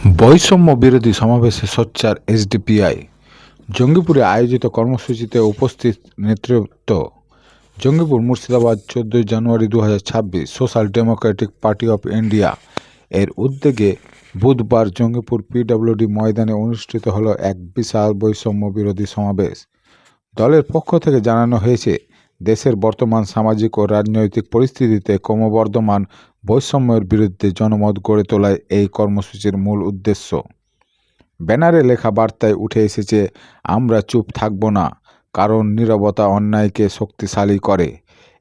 বৈষম্য বিরোধী সমাবেশে সোচ্চার এসডিপিআই। জঙ্গিপুরে আয়োজিত কর্মসূচিতে উপস্থিত নেতৃত্ব জঙ্গিপুর মুর্শিদাবাদ চোদ্দোই জানুয়ারি দু social democratic party of India. এর উদ্যোগে বুধবার জঙ্গিপুর পিডব্লিউডি ময়দানে অনুষ্ঠিত হল এক বিশাল বৈষম্য বিরোধী সমাবেশ। দলের পক্ষ থেকে জানানো হয়েছে, দেশের বর্তমান সামাজিক ও রাজনৈতিক পরিস্থিতিতে ক্রমবর্ধমান বৈষম্যের বিরুদ্ধে জনমত গড়ে তোলাই এই কর্মসূচির মূল উদ্দেশ্য। ব্যানারে লেখা বার্তায় উঠে এসেছে, আমরা চুপ থাকব না, কারণ নীরবতা অন্যায়কে শক্তিশালী করে।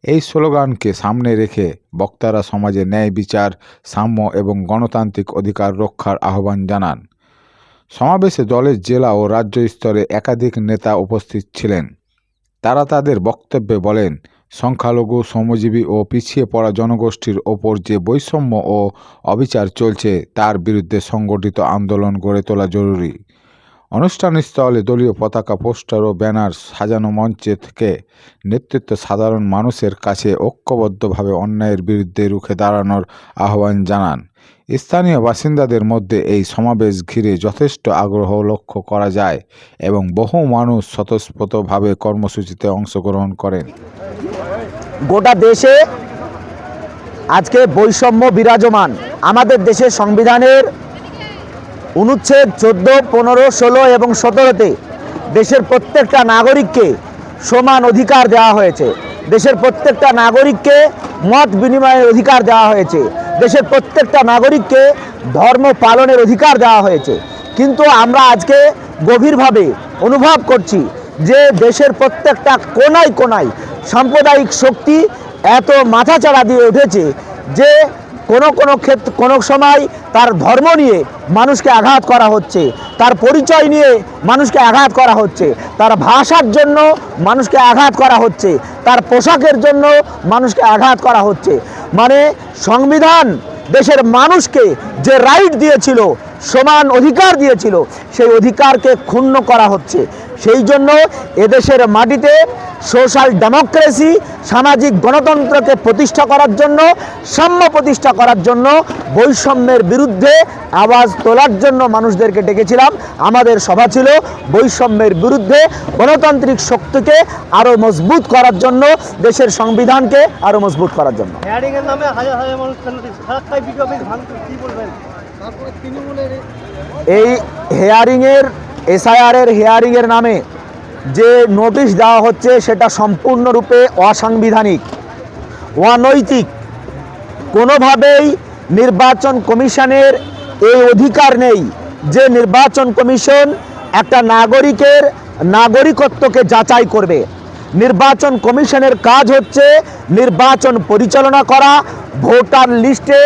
এই স্লোগানকে সামনে রেখে বক্তারা সমাজে ন্যায় বিচার, সাম্য এবং গণতান্ত্রিক অধিকার রক্ষার আহ্বান জানান। সমাবেশে দলের জেলা ও রাজ্য স্তরে একাধিক নেতা উপস্থিত ছিলেন। তারা তাদের বক্তব্যে বলেন সংখ্যালঘু, শ্রমজীবী ও পিছিয়ে পড়া জনগোষ্ঠীর ওপর যে বৈষম্য ও অবিচার চলছে, তার বিরুদ্ধে সংগঠিত আন্দোলন গড়ে তোলা জরুরি। অনুষ্ঠানস্থলে দলীয় পতাকা, পোস্টার ও ব্যানার সাজানো মঞ্চে থেকে নেতৃত্ব সাধারণ মানুষের কাছে ঐক্যবদ্ধভাবে অন্যায়ের বিরুদ্ধে রুখে দাঁড়ানোর আহ্বান জানান। স্থানীয় বাসিন্দাদের মধ্যে এই সমাবেশ ঘিরে যথেষ্ট আগ্রহ লক্ষ্য করা যায় এবং বহু মানুষ স্বতঃস্ফূর্তভাবে কর্মসূচিতে অংশগ্রহণ করেন। গোটা দেশে আজকে বৈষম্য বিরাজমান। আমাদের দেশের সংবিধানের অনুচ্ছেদ চোদ্দ, পনেরো, ষোলো এবং সতেরোতে দেশের প্রত্যেকটা নাগরিককে সমান অধিকার দেওয়া হয়েছে। দেশের প্রত্যেকটা নাগরিককে মত বিনিময়ের অধিকার দেওয়া হয়েছে। দেশের প্রত্যেকটা নাগরিককে ধর্ম পালনের অধিকার দেওয়া হয়েছে। কিন্তু আমরা আজকে গভীরভাবে অনুভব করছি যে দেশের প্রত্যেকটা কোনায় কোনায় সাম্প্রদায়িক শক্তি এত মাথাচাড়া দিয়ে উঠেছে যে কোনো কোনো ক্ষেত্রে কোনো সময় তার ধর্ম নিয়ে মানুষকে আঘাত করা হচ্ছে, তার পরিচয় নিয়ে মানুষকে আঘাত করা হচ্ছে, তার ভাষার জন্য মানুষকে আঘাত করা হচ্ছে, তার পোশাকের জন্য মানুষকে আঘাত করা হচ্ছে। মানে সংবিধান দেশের মানুষকে যে রাইট দিয়েছিল, সমান অধিকার দিয়েছিল, সেই অধিকারকে ক্ষুণ্ণ করা হচ্ছে। সেই জন্য এদেশের মাটিতে সোশ্যাল ডেমোক্রেসি সামাজিক গণতন্ত্রকে প্রতিষ্ঠা করার জন্য সাম্য প্রতিষ্ঠা করার জন্য বৈষম্যের বিরুদ্ধে আওয়াজ তোলার জন্য মানুষদেরকে ডেকেছিলাম। আমাদের সভা ছিল বৈষম্যের বিরুদ্ধে গণতান্ত্রিক শক্তিকে আরও মজবুত করার জন্য দেশের সংবিধানকে আরও মজবুত করার জন্য। হেয়ারিং এর নামে হাজার হাজার মানুষ কেন সারাক্ষাই বিডিও অফিস ভাঙচুর কি বলবেন? তারপরে তৃণমূলের এই হেয়ারিংয়ের এসআইআরের হেয়ারিংয়ের নামে যে নোটিশ দেওয়া হচ্ছে, সেটা সম্পূর্ণরূপে অসাংবিধানিক, অনৈতিক। কোনোভাবেই নির্বাচন কমিশনের এই অধিকার নেই যে নির্বাচন কমিশন একটা নাগরিকের নাগরিকত্বকে যাচাই করবে। নির্বাচন কমিশনের কাজ হচ্ছে নির্বাচন পরিচালনা করা ভোটার লিস্টে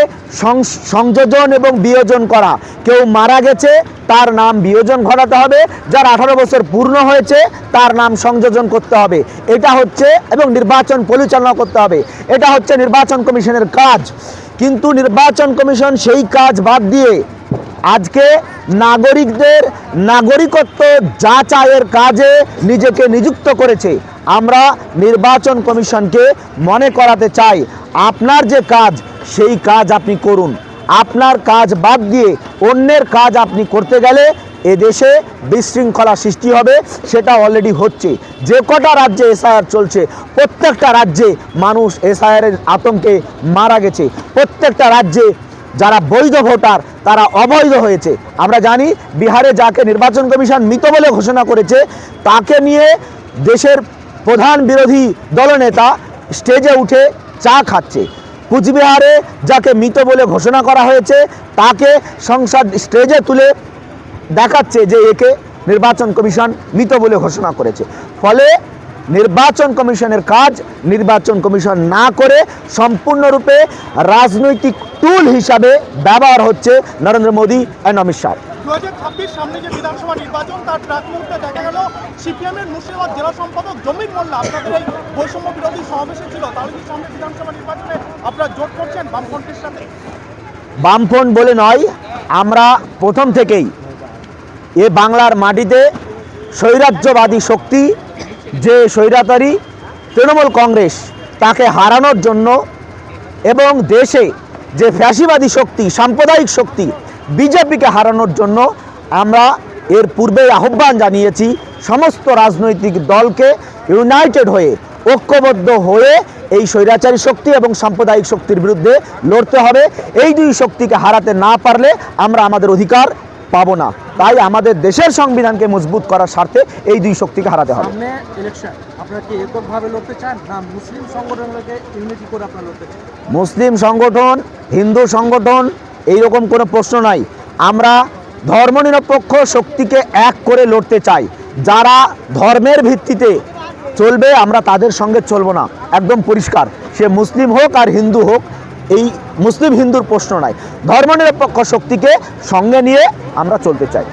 সংযোজন এবং বিয়োজন করা। কেউ মারা গেছে, তার নাম বিয়োজন ঘটাতে হবে। যার আঠারো বছর পূর্ণ হয়েছে, তার নাম সংযোজন করতে হবে। এটা হচ্ছে এবং নির্বাচন পরিচালনা করতে হবে। এটা হচ্ছে নির্বাচন কমিশনের কাজ। কিন্তু নির্বাচন কমিশন সেই কাজ বাদ দিয়ে আজকে নাগরিকদের নাগরিকত্ব যাচাইয়ের কাজে নিজেকে নিযুক্ত করেছে। আমরা নির্বাচন কমিশনকে মনে করাতে চাই। আপনার যে কাজ, সেই কাজ আপনি করুন। আপনার কাজ বাদ দিয়ে অন্যের কাজ আপনি করতে গেলে এদেশে বিশৃঙ্খলা সৃষ্টি হবে, সেটা অলরেডি হচ্ছে। যে কটা রাজ্যে এসআইআর চলছে, প্রত্যেকটা রাজ্যে মানুষ এসআইআরের আতঙ্কে মারা গেছে। প্রত্যেকটা রাজ্যে যারা বৈধ ভোটার, তারা অবৈধ হয়েছে। আমরা জানি বিহারে যাকে নির্বাচন কমিশন মৃত বলে ঘোষণা করেছে, তাকে নিয়ে দেশের প্রধান বিরোধী দলনেতা স্টেজে উঠে চা খাচ্ছে। কুচবিহারে যাকে মৃত বলে ঘোষণা করা হয়েছে, তাকে সংসদ স্টেজে তুলে দেখাচ্ছে যে একে নির্বাচন কমিশন মৃত বলে ঘোষণা করেছে। ফলে নির্বাচন কমিশনের কাজ নির্বাচন কমিশন না করে সম্পূর্ণরূপে রাজনৈতিক টুল হিসাবে ব্যবহার হচ্ছে নরেন্দ্র মোদী অ্যান্ড অমিত শাহ দু হাজার ছাব্বিশ সামনে যে বিধানসভা নির্বাচন, তার মুহূর্তে দেখা গেল। সিপিএমের মুর্শিদাবাদ জেলা সম্পাদক জমির মোল্লা, আপনাদের এই বৈষম্য বিরোধী সমাবেশে ছিল। তাহলে কি সামনে বিধানসভা নির্বাচনে আপনারা জোট করছেন বামফ্রন্টের সাথে? বামফ্রন্ট বলে নয়, আমরা প্রথম থেকেই এ বাংলার মাটিতে স্বৈরাজ্যবাদী শক্তি, যে স্বৈরাচারী তৃণমূল কংগ্রেস, তাকে হারানোর জন্য এবং দেশে যে ফ্যাসিবাদী শক্তি, সাম্প্রদায়িক শক্তি বিজেপিকে হারানোর জন্য আমরা এর পূর্বেই আহ্বান জানিয়েছি সমস্ত রাজনৈতিক দলকে ইউনাইটেড হয়ে ঐক্যবদ্ধ হয়ে এই স্বৈরাচারী শক্তি এবং সাম্প্রদায়িক শক্তির বিরুদ্ধে লড়তে হবে। এই দুই শক্তিকে হারাতে না পারলে আমরা আমাদের অধিকার পাবো না। তাই আমাদের দেশের সংবিধানকে মজবুত করার স্বার্থে এই দুই শক্তিকে হারাতে হবে। মুসলিম সংগঠন হিন্দু সংগঠন এই রকম কোনো প্রশ্ন নাই। আমরা ধর্মনিরপেক্ষ শক্তিকে এক করে লড়তে চাই। যারা ধর্মের ভিত্তিতে চলবে, আমরা তাদের সঙ্গে চলবো না। একদম পরিষ্কার। সে মুসলিম হোক আর হিন্দু হোক, এই মুসলিম হিন্দুর প্রশ্ন নাই। ধর্মনিরপেক্ষ শক্তিকে সঙ্গে নিয়ে আমরা চলতে চাই।